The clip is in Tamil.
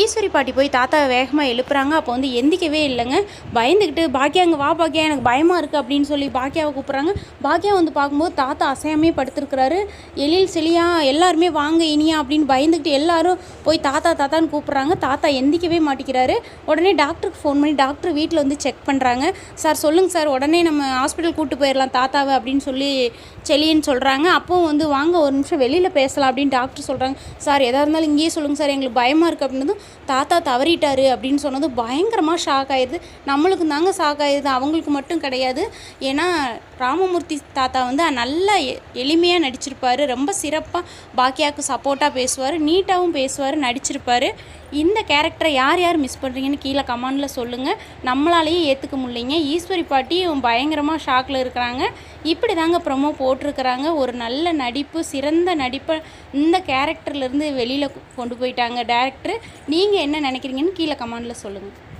ஈஸ்வரி பாட்டி போய் தாத்தாவை வேகமாக எழுப்புறாங்க. அப்போ வந்து எந்திக்கவே இல்லைங்க. பயந்துக்கிட்டு பாக்கியா அங்கே வா பாக்கியா எனக்கு பயமாக இருக்குது அப்படின்னு சொல்லி பாக்கியாவை கூப்பிட்றாங்க. பாக்கியா வந்து பார்க்கும்போது தாத்தா அசையாமே படுத்துருக்கிறாரு. எழில் செழியா எல்லாருமே வாங்க இனியா அப்படின்னு பயந்துக்கிட்டு எல்லாரும் போய் தாத்தா தாத்தான்னு கூப்பிட்றாங்க. தாத்தா எந்திக்கவே மாட்டேங்கிறாரு உடனே டாக்டருக்கு ஃபோன் பண்ணி டாக்டர் வீட்டில் வந்து செக் பண்ணுறாங்க சார் சொல்லுங்கள் சார் உடனே நம்ம ஹாஸ்பிட்டல் கூட்டு போயிடலாம் தாத்தாவை அப்படின்னு சொல்லி செலின்னு சொல்கிறாங்க அப்போவும் வந்து வாங்க ஒரு நிமிஷம் வெளியில் பேசலாம் அப்படின்னு டாக்டர் சொல்கிறாங்க சார் எதாக இருந்தாலும் இங்கேயே சொல்லுங்கள் சார் எங்களுக்கு பயமாக இருக்குது அப்படின்னதும் தாத்தா தவறிட்டாரு அப்படின்னு சொன்னது பயங்கரமாக ஷாக் ஆயிடுது நம்மளுக்கு தாங்க ஷாக் ஆயிடுது அவங்களுக்கு மட்டும் கிடையாது. ஏன்னா ராமமூர்த்தி தாத்தா வந்து நல்லா எ- எளிமையாக நடிச்சிருப்பார். ரொம்ப சிறப்பாக பாக்கியாவுக்கு சப்போர்ட்டாக பேசுவார். நீட்டாகவும் பேசுவார். நடிச்சிருப்பார். இந்த கேரக்டரை யார் யார் மிஸ் பண்ணுறீங்கன்னு கீழே கமெண்டில் சொல்லுங்கள் நம்மளாலேயே ஏற்றுக்க முடியலைங்க. ஈஸ்வரி பாட்டி பயங்கரமாக ஷாக்கில் இருக்கிறாங்க. இப்படி தாங்க ப்ரொமோ போட்டிருக்கிறாங்க. ஒரு நல்ல நடிப்பு சிறந்த நடிப்பை இந்த கேரக்டர்லேருந்து வெளியில் கொண்டு போயிட்டாங்க டேரக்டர் நீங்கள் என்ன நினைக்கிறீங்கன்னு கீழே கமெண்டில் சொல்லுங்கள்